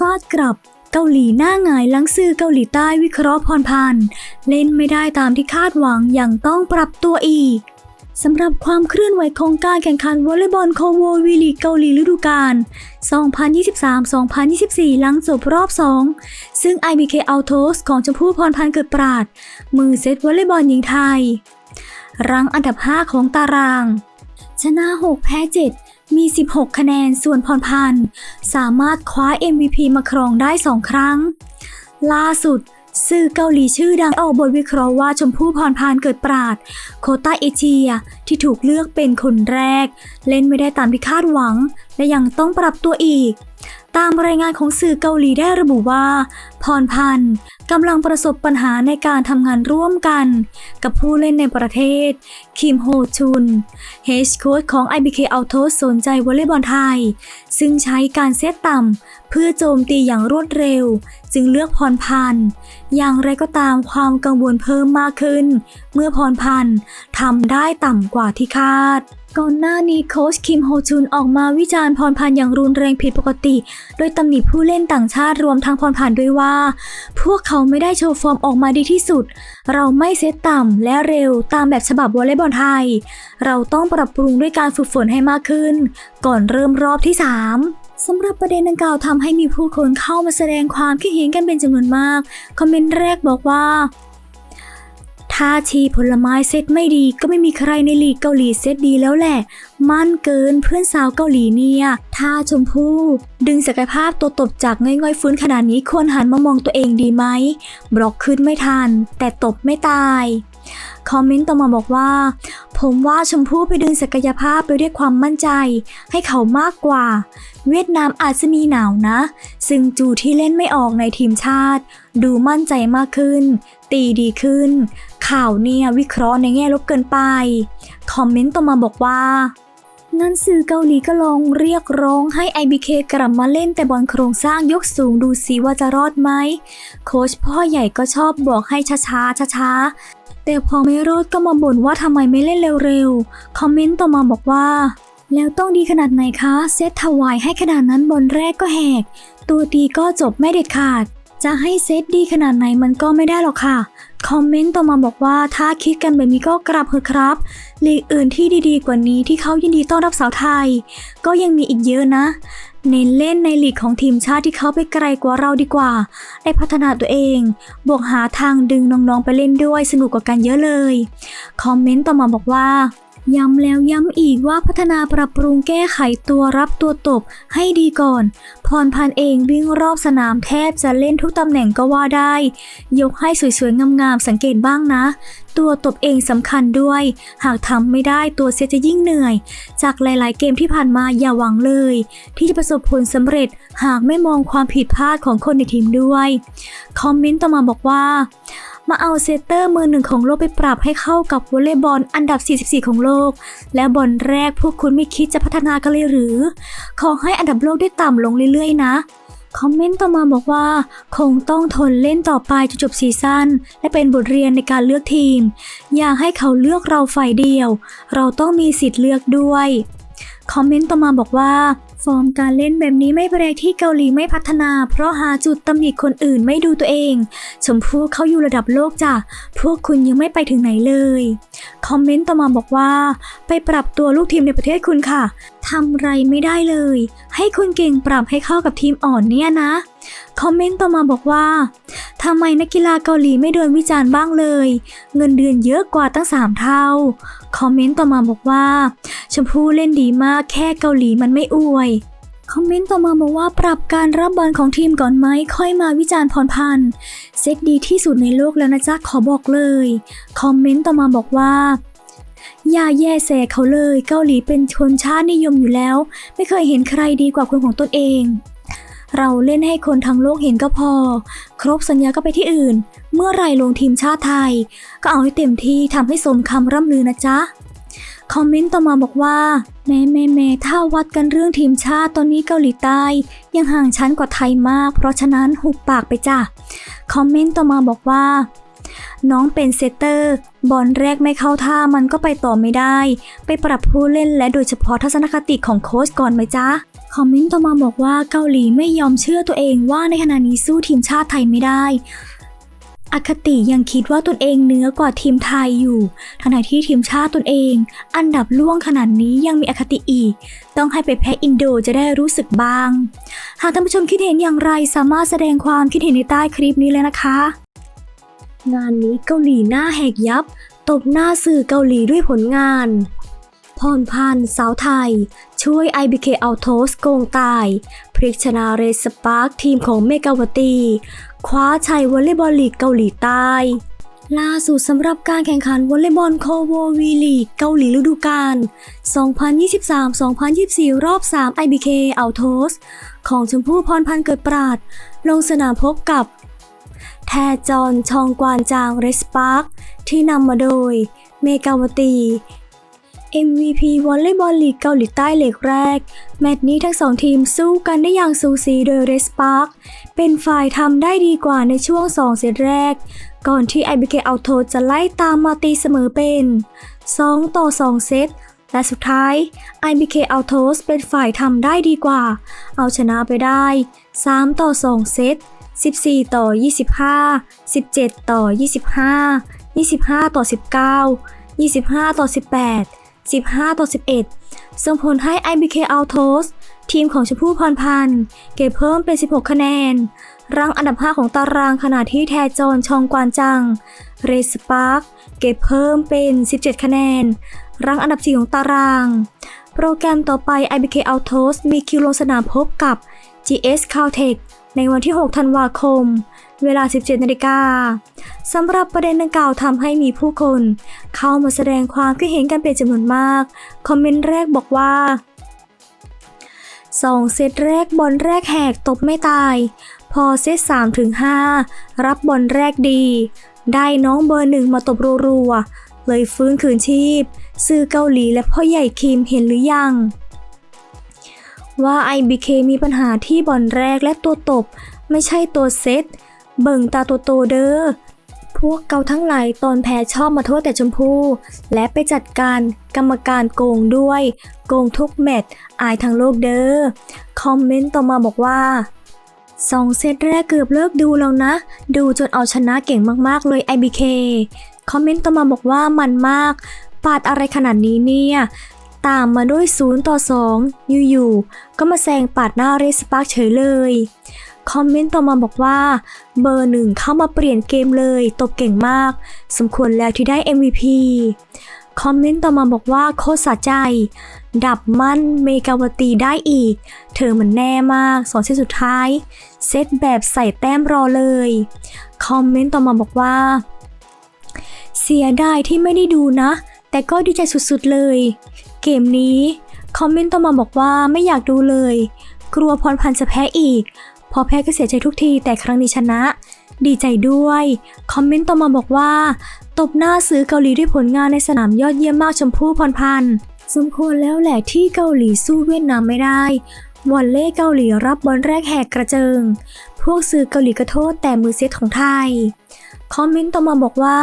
ฟาดกลับ เกาหลีหน้าหงายหลังสื่อเกาหลีใต้วิเคราะห์พรพันเล่นไม่ได้ตามที่คาดหวังอย่างต้องปรับตัวอีกสำหรับความเคลื่อนไหวของการแข่งขันวอลเลย์บอลโคโววีลีกเกาหลีฤดูกาล 2023-2024 หลังจบรอบ 2 ซึ่ง IBK Autos ของชมพู่พรพันธ์เกิดปราด มือเซตวอลเลย์บอลหญิงไทย รั้งอันดับ 5 ของตาราง ชนะ 6 แพ้ 7 มี 16 คะแนน ส่วนพรพันธ์สามารถคว้า MVP มาครองได้ 2 ครั้ง ล่าสุด สื่อเกาหลีชื่อดังออกบทวิเคราะห์ว่าชมพู่พรพานเกิดปราด โคต้าเอเชียที่ถูกเลือกเป็นคนแรก เล่นไม่ได้ตามที่คาดหวัง และยังต้องปรับตัวอีก ตามรายงานของสื่อเกาหลีได้ระบุว่า พรพันธ์กำลังประสบปัญหาในการทำงานร่วมกัน กับผู้เล่นในประเทศ คิมโฮชุนเฮดโค้ชของ IBK Auto สนใจวอลเลย์บอลไทย ซึ่งใช้การเซตต่ำเพื่อโจมตีอย่างรวดเร็ว จึงเลือกพรพันธ์อย่างไรก็ตามความกังวลเพิ่มมากขึ้น เมื่อพรพันธ์ทำได้ต่ำกว่าที่คาด ก่อนหน้านี้โค้ชคิมโฮชุนออกมาวิจารณ์พรพันธ์อย่างรุนแรงผิดปกติ โดยตำหนิผู้เล่นต่างชาติรวมทั้งพรพันธ์ด้วยว่า พวกเขาไม่ได้โชว์ฟอร์มออกมาดีที่สุด เราไม่เซตต่ำและเร็วตามแบบฉบับวอลเลย์บอลไทย เราต้องปรับปรุงด้วยการฝึกฝนให้มากขึ้น ก่อนเริ่มรอบที่ 3สำหรับประเด็นดังกล่าวทำให้มีผู้คนเข้ามาแสดงความคิดเห็นกันเป็นจำนวนมาก คอมเมนต์แรกบอกว่า ถ้าชีผลไม้เซตไม่ดีก็ไม่มีใครในลีกเกาหลีเซตดีแล้วแหละ มั่นเกินเพื่อนสาวเกาหลีเนี่ยท่าชมพู่ดึงศักยภาพตัวตบจากง่อยๆฟื้นขนาดนี้ควรหันมามองตัวเองดีไหมบล็อกขึ้นไม่ทัน แต่ตบไม่ตาย คอมเมนต์ต่อมาบอกว่า ผมว่าชมพู่ไปดึงศักยภาพไปด้วยความมั่นใจ ให้เขามากกว่า เวียดนามอาจจะมีหนาวนะ ซึ่งจูที่เล่นไม่ออกในทีมชาติ ดูมั่นใจมากขึ้น ตีดีขึ้น ข่าวเนี่ยวิเคราะห์ในแง่ลบเกินไป คอมเมนต์ต่อมาบอกว่างั้นสื่อเกาหลีก็ลองเรียกร้องให้ IBK กลับมาเล่นแต่บอลโครงสร้างยกสูงดูสิว่าจะรอดไหม โค้ชพ่อใหญ่ก็ชอบบอกให้ช้าๆช้าๆ แต่พอไม่รอดก็มาบ่นว่าทำไมไม่เล่นเร็วๆ คอมเมนต์ต่อมาบอกว่า แล้วต้องดีขนาดไหนคะ เซตถวายให้ขนาดนั้นบอลแรกก็แหก ตัวตีก็จบไม่เด็ดขาด จะให้เซตดีขนาดไหนมันก็ไม่ได้หรอกค่ะ คอมเมนต์ต่อมาบอกว่าถ้าคิดกันแบบนี้ก็กลับเถอะครับลีกอื่นที่ดีๆกว่านี้ที่เขายินดีต้อนรับสาวไทย ก็ยังมีอีกเยอะนะ เน้นเล่นในลีกของทีมชาติที่เขาไปไกลกว่าเราดีกว่า ได้พัฒนาตัวเอง บวกหาทางดึงน้องๆไปเล่นด้วยสนุกกว่ากันเยอะเลย คอมเมนต์ต่อมาบอกว่า ย้ำแล้วย้ำอีกว่าพัฒนาปรับปรุงแก้ไขตัวรับตัวตบให้ดีก่อน พรพันเองวิ่งรอบสนามแทบจะเล่นทุกตำแหน่งก็ว่าได้ ยกให้สวยๆ งามๆ สังเกตบ้างนะ ตัวตบเองสำคัญด้วย หากทำไม่ได้ตัวเสียจะยิ่งเหนื่อย จากหลายๆ เกมที่ผ่านมาอย่าหวังเลย ที่จะประสบผลสำเร็จหากไม่มองความผิดพลาดของคนในทีมด้วย คอมเมนต์ต่อมาบอกว่า มาเอาเซตเตอร์มือหนึ่งของโลกไปปรับให้เข้ากับวอลเลย์บอลอันดับ 44 ของโลก และบอลแรกพวกคุณไม่คิดจะพัฒนากันเลยหรือ ขอให้อันดับโลกได้ต่ำลงเรื่อยๆ นะคอมเมนต์ต่อมาบอกว่า คงต้องทนเล่นต่อไปจนจบซีซั่นและเป็นบทเรียนในการเลือกทีม อย่าให้เขาเลือกเราฝ่ายเดียว เราต้องมีสิทธิ์เลือกด้วย คอมเมนต์ต่อมาบอกว่า ฟอร์มการเล่นแบบนี้ไม่แปลกที่เกาหลีไม่พัฒนา เพราะหาจุดตำหนิคนอื่นไม่ดูตัวเอง ชมพู่เขาอยู่ระดับโลกจ้ะ พวกคุณยังไม่ไปถึงไหนเลย คอมเมนต์ต่อมาบอกว่า ไปปรับตัวลูกทีมในประเทศคุณค่ะทำไรไม่ได้เลย ให้คุณเก่งปรับให้เข้ากับทีมอ่อนเนี่ยนะ คอมเมนต์ต่อมาบอกว่าทำไมนักกีฬาเกาหลีไม่โดนวิจารณ์บ้างเลย เงินเดือนเยอะกว่าตั้ง 3 เท่า คอมเมนต์ต่อมาบอกว่า ชมพู่เล่นดีมากแค่เกาหลีมันไม่อวยคอมเมนต์ต่อมาบอกว่าปรับการรับบอลของทีมก่อนไหมค่อยมาวิจารณ์พรพันธ์เซตดีที่สุดในโลกแล้วนะจ๊ะขอบอกเลย คอมเมนต์ต่อมาบอกว่า อย่าแย่แสเขาเลย เกาหลีเป็นชนชาตินิยมอยู่แล้ว ไม่เคยเห็นใครดีกว่าคนของตนเอง เราเล่นให้คนทั้งโลกเห็นก็พอ ครบสัญญาก็ไปที่อื่น เมื่อไรลงทีมชาติไทย ก็เอาให้เต็มที่ทำให้สมคำร่ำลือนะจ๊ะ คอมเมนต์ต่อมาบอกว่า แม่แม่แม่ถ้าวัดกันเรื่องทีมชาติตอนนี้เกาหลีใต้ ยังห่างชั้นกว่าไทยมาก เพราะฉะนั้นหุบปากไปจ้ะ คอมเมนต์ต่อมาบอกว่าน้องเป็นเซตเตอร์ บอลแรกไม่เข้าท่ามันก็ไปต่อไม่ได้ ไปปรับผู้เล่นและโดยเฉพาะทัศนคติของโค้ชก่อนไหมจ๊ะ คอมเมนต์ต่อมาบอกว่าเกาหลีไม่ยอมเชื่อตัวเองว่าในขณะนี้สู้ทีมชาติไทยไม่ได้ อคติยังคิดว่าตนเองเหนือกว่าทีมไทยอยู่ขณะที่ทีมชาติตนเอง อันดับล่วงขนาดนี้ยังมีอคติอีก ต้องให้ไปแพ้อินโดจะได้รู้สึกบ้าง หากท่านผู้ชมคิดเห็นอย่างไรสามารถแสดงความคิดเห็นในใต้คลิปนี้เลยนะคะ งานนี้เกาหลีหน้าแหกยับ ตบหน้าสื่อเกาหลีด้วยผลงาน พรพันธ์สาวไทย ช่วย IBK เอาโทสโกงตาย พริกชนาเรสปาร์คทีมของเมกาวตี คว้าชัยวอลเลย์บอลลีกเกาหลีใต้ล่าสุดสำหรับการแข่งขันวอลเลย์บอลโคโววีลีกเกาหลีฤดูกาล 2023-2024 รอบ 3 IBK เอาโทส ของชมพู่พรพันธ์เกิดปราด ลงสนามพบกับ แทจอนชองกวานจางเรสปาร์คที่นำมาโดย เมกาวตี MVP วอลเลย์บอลลีกเกาหลีใต้เล็กแรก แมตช์นี้ทั้งสองทีมสู้กันได้อย่างสูสีโดยเรสปาร์คเป็นฝ่ายทำได้ดีกว่าในช่วง 2 เซตแรก ก่อนที่ IBK เอาโทจะไล่ตามมาตีเสมอเป็น 2 ต่อ 2 เซต และสุดท้าย IBK เอาโทสเป็นฝ่ายทำได้ดีกว่า เอาชนะไปได้ 3 ต่อ 2 เซต 14 ต่อ 25 17 ต่อ 25 25 ต่อ 19 25 ต่อ 18 15 ต่อ 11 ส่งผลให้ IBK Autos ทีมของชมพู่พรพันธ์ เก็บเพิ่มเป็น 16 คะแนน รั้งอันดับ 5 ของตารางขณะที่แทจอนชองกวานจัง เรสปาร์คเก็บเพิ่มเป็น 17 คะแนน รั้งอันดับ 4 ของตาราง โปรแกรมต่อไป IBK Autos มีคิวลงสนามพบกับ GS Caltech ในวันที่ 6 ธันวาคม เวลา 17 นาฬิกาสำหรับประเด็นดังกล่าวทำให้มีผู้คน เข้ามาแสดงความคิดเห็นกันเป็นจำนวนมาก คอมเมนต์แรกบอกว่า2เซตแรกบอลแรกแหกตบไม่ตาย พอเซต3ถึง5รับบอลแรกดี ได้น้องเบอร์หนึ่งมาตบรัวๆเลยฟื้นคืนชีพ ซื้อเกาหลีและพ่อใหญ่คิมเห็นหรือยัง ว่า IBK มีปัญหาที่บอลแรกและตัวตบ ไม่ใช่ตัวเซต เบิ่งตาโตๆเด้อ พวกเกาทั้งหลายตอนแพ้ชอบมาโทษแต่ชมพู่ และไปจัดการกรรมการโกงด้วย โกงทุกแมตช์อายทั้งโลกเด้อ คอมเมนต์ต่อมาบอกว่าสองเซตแรกเกือบเลิกดูแล้วนะ ดูจนเอาชนะเก่งมากๆเลย IBK คอมเมนต์ต่อมาบอกว่ามันมาก ปาดอะไรขนาดนี้เนี่ย ตามมาด้วย 0 ต่อ 2 อยู่ๆ ก็มาแซงปาดหน้าเรสปาร์คเฉยเลย คอมเมนต์ต่อมาบอกว่า เบอร์หนึ่งเข้ามาเปลี่ยนเกมเลย ตบเก่งมาก สมควรแล้วที่ได้ MVP คอมเมนต์ต่อมาบอกว่าโคตรสะใจ ดับมั่นเมกาวตีได้อีก เธอมันแน่มากสองเซตสุดท้าย เซตแบบใส่แต้มรอเลย คอมเมนต์ต่อมาบอกว่า เสียดายที่ไม่ได้ดูนะ แต่ก็ดีใจสุดๆเลย เกมนี้ คอมเมนต์ต่อมาบอกว่าไม่อยากดูเลย กลัวพรพันธ์จะแพ้อีก พอแพ้ก็เสียใจทุกทีแต่ครั้งนี้ชนะ ดีใจด้วย คอมเมนต์ต่อมาบอกว่า ตบหน้าซื้อเกาหลีด้วยผลงานในสนามยอดเยี่ยมมากชมพู่พรพันธ์สมควรแล้วแหละที่เกาหลีสู้เวียดนามไม่ได้วอลเล่เกาหลีรับบอลแรกแหกกระเจิง พวกซื้อเกาหลีกระโทษแต่มือเซตของไทย คอมเมนต์ต่อมาบอกว่า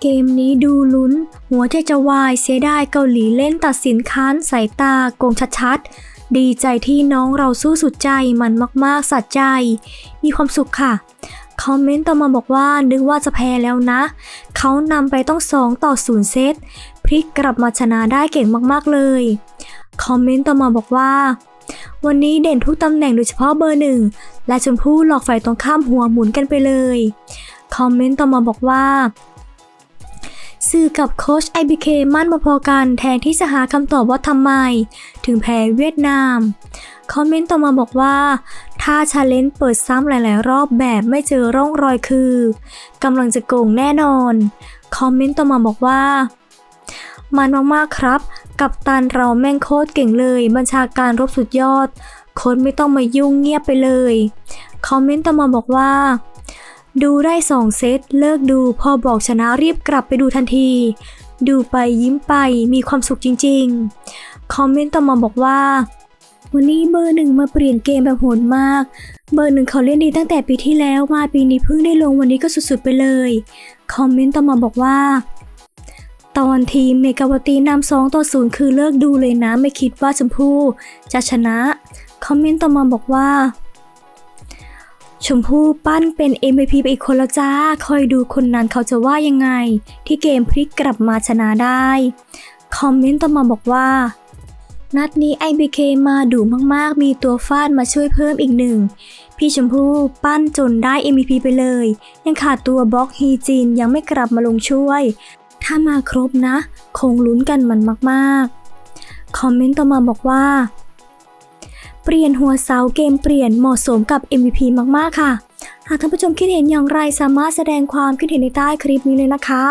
เกมนี้ดูลุ้น หัวใจจะวายเสียดายเกาหลีเล่นตัดสินค้านสายตาโกงชัดๆ ดีใจที่น้องเราสู้สุดใจมันมากๆสัดใจ มีความสุขค่ะ คอมเมนต์ต่อมาบอกว่านึกว่าจะแพ้แล้วนะ เขานำไปต้อง 2 ต่อ 0 เซต พลิกกลับมาชนะได้เก่งมากๆเลย คอมเมนต์ต่อมาบอกว่า วันนี้เด่นทุกตำแหน่งโดยเฉพาะเบอร์หนึ่ง และชมพู่หลอกฝ่ายตรงข้ามหัวหมุนกันไปเลย คอมเมนต์ต่อมาบอกว่า สื่อกับโค้ช IBK มั่นมาพอกันแทนที่จะหาคำตอบว่าทำไม ถึงแพ้เวียดนาม คอมเมนต์ต่อมาบอกว่า ถ้าชาเลนจ์เปิดซ้ำหลายๆ รอบแบบไม่เจอร่องรอยคือกำลังจะโกงแน่นอน คอมเมนต์ต่อมาบอกว่า มันมากๆครับ กับตันเราแม่งโคตรเก่งเลย บัญชาการรบสุดยอดโค้ชไม่ต้องมายุ่งเงียบไปเลย คอมเมนต์ต่อมาบอกว่า ดูได้สองเซต เลิกดูพอบอกชนะรีบกลับไปดูทันที ดูไปยิ้มไปมีความสุขจริงๆ คอมเมนต์ต่อมาบอกว่า วันนี้เบอร์หนึ่งมาเปลี่ยนเกมแบบโหดมาก เบอร์หนึ่งเขาเล่นดีตั้งแต่ปีที่แล้วมาปีนี้เพิ่งได้ลงวันนี้ก็สุดๆไปเลย คอมเมนต์ต่อมาบอกว่า ตอนทีมเมกาวตีนำสองต่อศูนย์คือเลิกดูเลยนะไม่คิดว่าชมพู่จะชนะ คอมเมนต์ต่อมาบอกว่า ชมพู่ปั้นเป็น MVP ไปอีกคนแล้วจ้า คอยดูคนนั้นเขาจะว่ายังไง ที่เกมพลิกกลับมาชนะได้ คอมเมนต์ต่อมาบอกว่า นัดนี้ IBK มาดุมากๆ มีตัวฟาดมาช่วยเพิ่มอีกหนึ่ง พี่ชมพู่ปั้นจนได้ MVP ไปเลย ยังขาดตัวบล็อกฮีจินยังไม่กลับมาลงช่วย ถ้ามาครบนะ คงลุ้นกันมันมากๆ คอมเมนต์ต่อมาบอกว่า เปลี่ยนหัวเสาเกมเปลี่ยนเหมาะสมกับ MVP มากๆค่ะ หากท่านผู้ชมคิดเห็นอย่างไรสามารถแสดงความคิดเห็นในใต้คลิปนี้เลยนะคะ